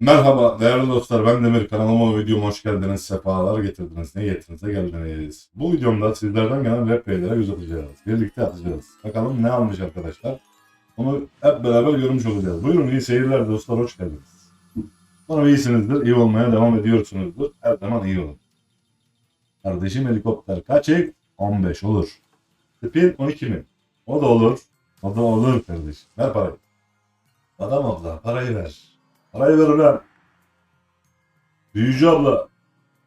Merhaba değerli dostlar ben Demir kanalıma videoma hoş geldiniz. Sefalar getirdiniz. Ne getirdinize geldiniz. Bu videomda sizlerden gelen rap beylere atacağız. Birlikte atacağız. Bakalım ne almış arkadaşlar. Onu hep beraber görmüş olacağız. Buyurun iyi seyirler dostlar hoş geldiniz. Umarım iyisinizdir. iyi olmaya devam ediyorsunuzdur. Her zaman iyi olun. Kardeşim helikopter kaç ek? 15 olur. Spin 12 mi? O da olur. O da olur kardeşim. Ver parayı. Adam abla parayı ver. Parayı ver ulan. Büyücü abla.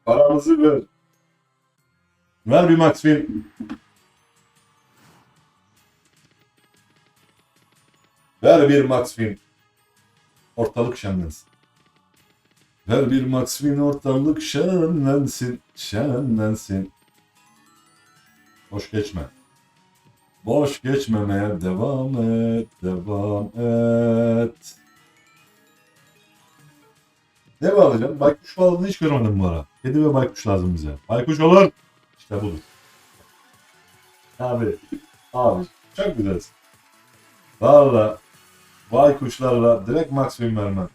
Paramızı ver. Ver bir Max Win. Ver bir Max Win. Ortalık şenlensin. Ver bir Max Win ortalık şenlensin. Şenlensin. Boş geçme. Boş geçmemeye devam et. Devam et. Ne bağlayacağım? Baykuş bağladığını hiç görmedim bu ara. Kedi ve baykuş lazım bize. Baykuş olur. İşte budur. Abi. Abi. Çok güzelsin. Valla. Baykuşlarla direkt win vermem.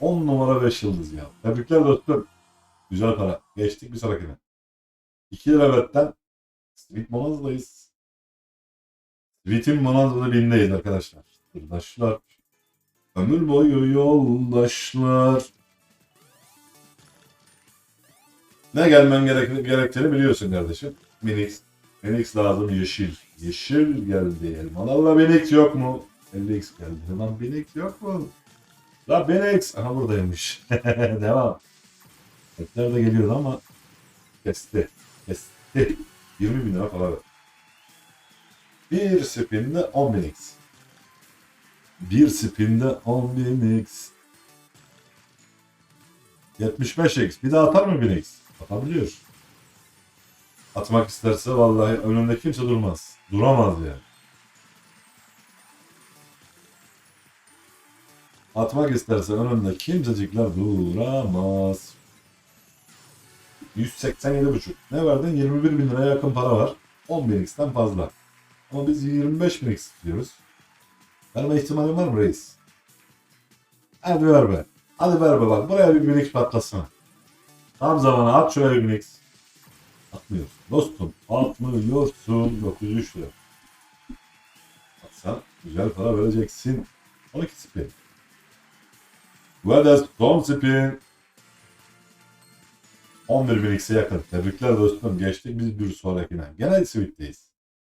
10 numara 5 yıldız ya. Tebrikler dostum. Güzel para. Geçtik bir sonrakine. 2 lira betten Street Bonanza'dayız. Street'in Bonanza'da bindeyiz arkadaşlar. Yoldaşlar. Ömür boyu yoldaşlar. Ne gelmen gerek gerektiğini biliyorsun kardeşim. Minix. Minix lazım yeşil. Yeşil geldi. Elmalarla Minix yok mu? 50x geldi. Lan Minix yok mu? La Minix. Aha buradaymış. Devam. Etler de geliyordu ama kesti. Kesti. 20 bin lira para. Bir spinde 10 bin x. Bir spinde 10 bin x. 75x. Bir daha atar mı 1000x? Atabiliyor. Atmak isterse vallahi önünde kimse durmaz. Duramaz yani. Atmak isterse önünde kimsecikler duramaz. 187,5. Ne verdin? 21 bin liraya yakın para var. 10 bin x'ten fazla. Ama biz 25 bin x istiyoruz. Verme ihtimalin var mı reis? Hadi ver be. Hadi ver be bak. Buraya bir bin x patlasana. Tam zamanı at şöyle bir bin x. Atmıyorsun. Dostum atmıyorsun. 903 lira. Atsan güzel para vereceksin. 12 spin. De son spin. 11 bin x'e yakın. Tebrikler dostum. Geçtik biz bir sonrakine. Gene Sweet'teyiz.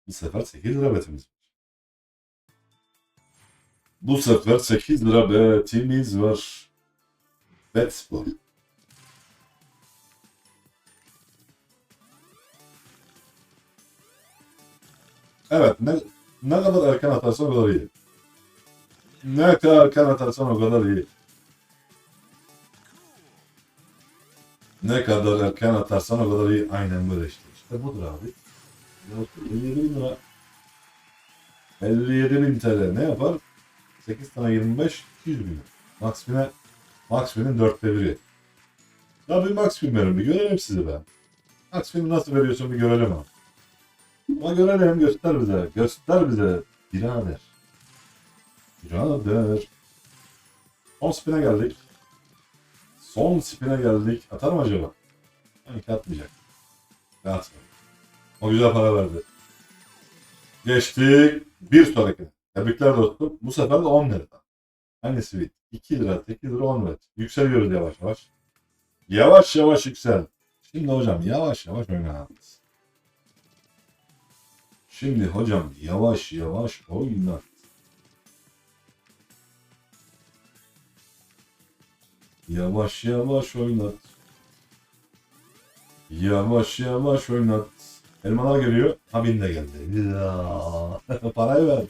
Bu sefer 8 lira betimiz var. Bu sefer 8 lira betimiz var. Bet spor. Evet ne, ne kadar erken atarsan o kadar iyi. Ne kadar erken atarsan o kadar iyi. Ne kadar erken atarsan o kadar iyi. Aynen böyle işte. İşte budur abi. 57 bin lira. 57 bin TL ne yapar? 8 tane 25, 200 bin. Max Win'e Max Win'in dörtte biri. Ya bir Max verin bir görelim sizi be. Max Win'i nasıl veriyorsun bir görelim abi. Ama görelim göster bize. Göster bize. Birader. Birader. Son spin'e geldik. Son spin'e geldik. Atar mı acaba? Sanki atmayacak. Ne. O güzel para verdi. Geçtik. Bir sonraki. Tebrikler dostum. Bu sefer de 10 lira. Hangi sweet? 2 lira, 8 lira, 10 lira. Yükseliyoruz yavaş yavaş. Yavaş yavaş yüksel. Şimdi hocam yavaş yavaş oynat. Şimdi hocam yavaş yavaş oynat. Yavaş yavaş oynat. Yavaş yavaş oynat. Elmalar geliyor. Ha bin de geldi. Ya. Parayı ver.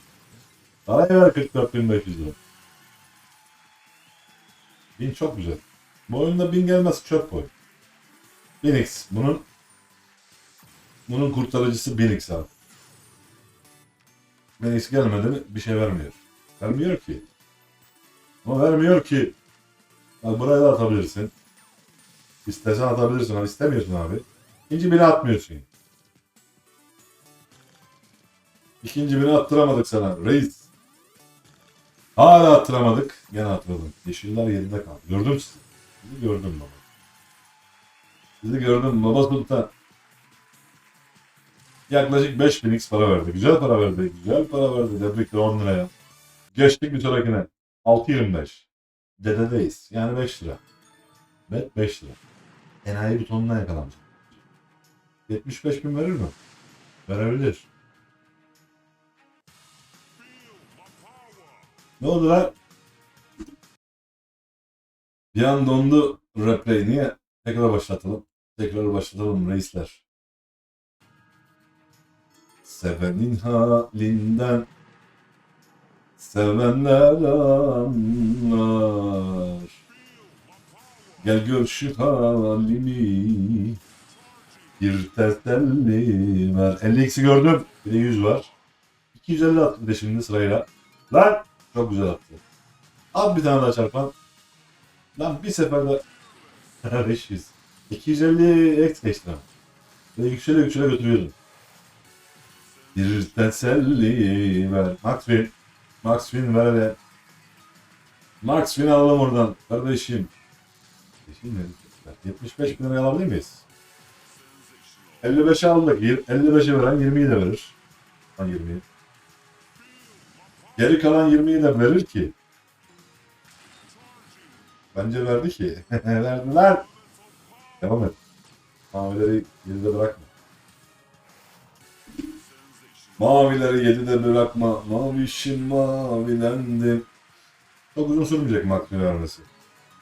Parayı ver 44.500 lira. Bin çok güzel. Bu oyunda bin gelmez çöp boy. 1000x. Bunun bunun kurtarıcısı 1000x abi. 1000x gelmedi mi bir şey vermiyor. Vermiyor ki. Ama vermiyor ki. Bak buraya da atabilirsin. İstesen atabilirsin ama istemiyorsun abi. İkinci bini atmıyorsun. İkinci bini attıramadık sana reis. Hala attıramadık. Gene attıralım. Yeşiller yerinde kaldı. Gördüm sizi. Sizi gördüm baba. Sizi gördüm baba sultan. Yaklaşık 5000 x para verdi. Güzel para verdi. Güzel para verdi. Tebrikler 10 liraya. Geçtik bir sonrakine. 6.25. Dededeyiz. Yani 5 lira. Bet 5 lira. Enayi butonuna yakalanmış. 75 bin verir mi? Verebilir. Ne oldu lan? Bir an dondu replay. Niye? Tekrar başlatalım. Tekrar başlatalım reisler. Sevenin halinden sevenler anlar. Gel gör şu halimi bir teselli ver. 50x'i gördüm. Bir de 100 var. 250 attı de şimdi sırayla. Lan! Çok güzel attı. Al bir tane daha çarpan. Lan bir seferde 500. 250 x geçti. Ve yüksele yüksele götürüyordum. Bir teselli ver. Max Win. Max Win ver hele. Max Win alalım oradan. Kardeşim. Kardeşim ne? 75 bin liraya alabilir miyiz? 55'e aldık. Yir- 55'e veren 20'yi de verir. Lan 20'yi. Geri kalan 20'yi de verir ki. Bence verdi ki. Verdiler. Devam et. Mavileri 7'de bırakma. Mavileri 7'de bırakma. Mavişim mavilendim. Çok uzun sürmeyecek Max vermesi.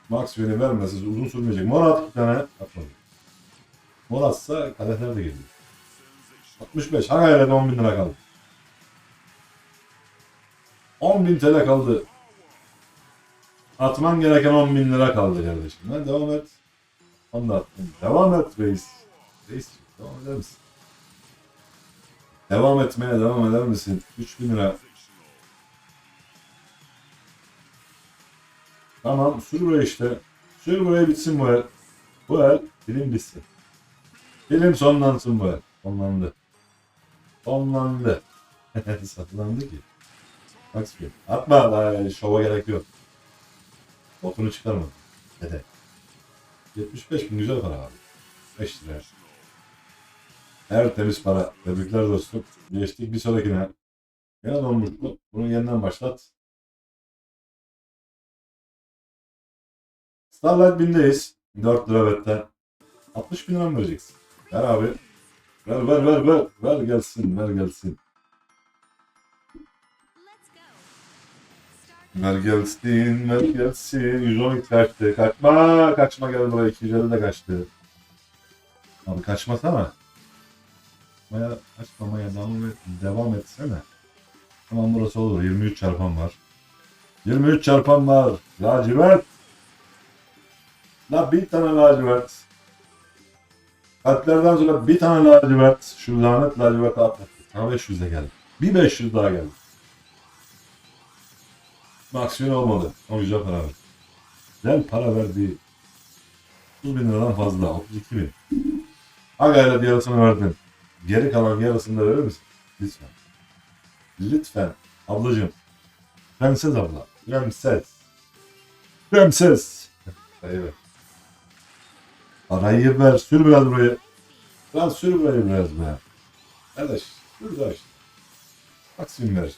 Max vermesi uzun sürmeyecek. Morat bir tane atmadı. Morat'sa kadehler de geliyor. 65. Hangi ayarda 10 bin lira kaldı? 10 bin TL kaldı. Atman gereken 10 bin lira kaldı kardeşim. Lan devam et. Onu da attım. Devam et reis. Reis devam eder misin? Devam etmeye devam eder misin? 3 bin lira. Tamam sür buraya işte. Sür buraya bitsin bu el. Bu el film bitsin. Film sonlansın bu el. Sonlandı. Sonlandı. Saklandı ki. Bak film. Atma daha şova gerek yok. Botunu çıkarma. Dede. 75 bin güzel para abi. 5 lira. Her temiz para. Tebrikler dostum. Geçtik bir sonrakine. Gene olmuş bu. Bunu yeniden başlat. Starlight 1000'deyiz. 4 lira betten. 60 bin lira mı vereceksin? Ver abi. Ver ver ver ver. Ver gelsin ver gelsin. Ver gelsin ver gelsin. 112 kaçtı. Kaçma kaçma gel buraya. 250 de kaçtı. Abi kaçmasana. Maya kaçmamaya devam, et, devam etsene. Tamam burası olur. 23 çarpan var. 23 çarpan var. Lacivert. La bir tane lacivert. Kalplerden sonra bir tane lacivert. Şu lanet lacivert atlattık. Sana 500 de geldi. Bir 500 daha geldi. Maksimum olmadı. O güzel para verdi. Güzel para verdi. 30 bin liradan fazla. 32 bin. Ha gayret yarısını verdin. Geri kalan yarısını da verir misin? Lütfen. Lütfen. Ablacığım. Prenses abla. Prenses. Prenses. Evet. Parayı ver. Sür biraz buraya. Lan sür burayı biraz be. Kardeş. Sür da işte. Maksimum ver.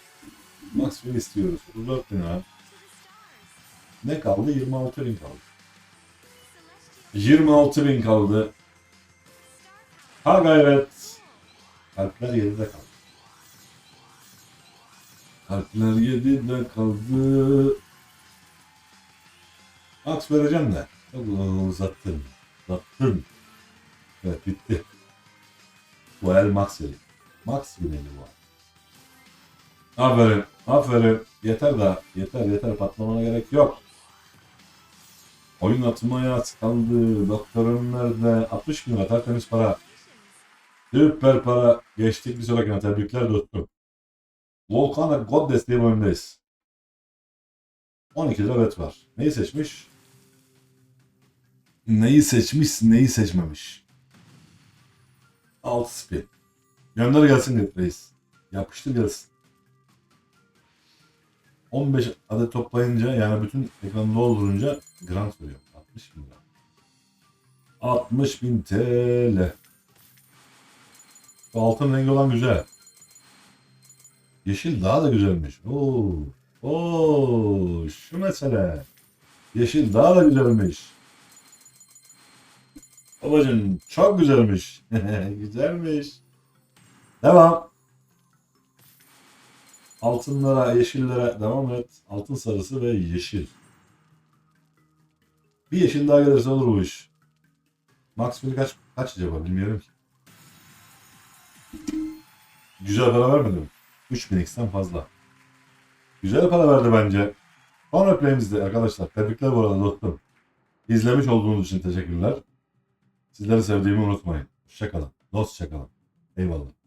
Maksimum istiyoruz. 34 bin lira. Ne kaldı? 26 bin kaldı. 26 bin kaldı. Ha gayret. Kalpler 7'de kaldı. Kalpler 7'de kaldı. Aks vereceğim de. Çok uzattın. Uzattın. Evet bitti. Bu el max eli. Max bir eli bu. Aferin. Aferin. Yeter daha. Yeter yeter. Patlamana gerek yok. Oyun atmaya kaldı. Doktorun nerede? 60 bin lira tertemiz para. Süper para. Geçtik bir sonrakine. Tebrikler dostum. Volcana Goddess diye bölümdeyiz. 12 lira bet var. Neyi seçmiş? Neyi seçmiş, neyi seçmemiş. 6 spin. Gönder gelsin reis. Yapıştır gelsin. 15 adet toplayınca yani bütün ekranı doldurunca grant veriyor. 60 bin lira. 60 bin TL. Bu altın rengi olan güzel. Yeşil daha da güzelmiş. Oo. Oo, şu mesele. Yeşil daha da güzelmiş. Babacım çok güzelmiş. güzelmiş. Devam. Altınlara, yeşillere devam et. Altın sarısı ve yeşil. Bir yeşil daha gelirse olur bu iş. Max kaç, kaç acaba bilmiyorum ki. Güzel para vermedi mi? 3000 x'ten fazla. Güzel para verdi bence. Son replayimizde arkadaşlar. Tebrikler bu arada dostum. İzlemiş olduğunuz için teşekkürler. Sizleri sevdiğimi unutmayın. Hoşçakalın. Dostça kalın. Eyvallah.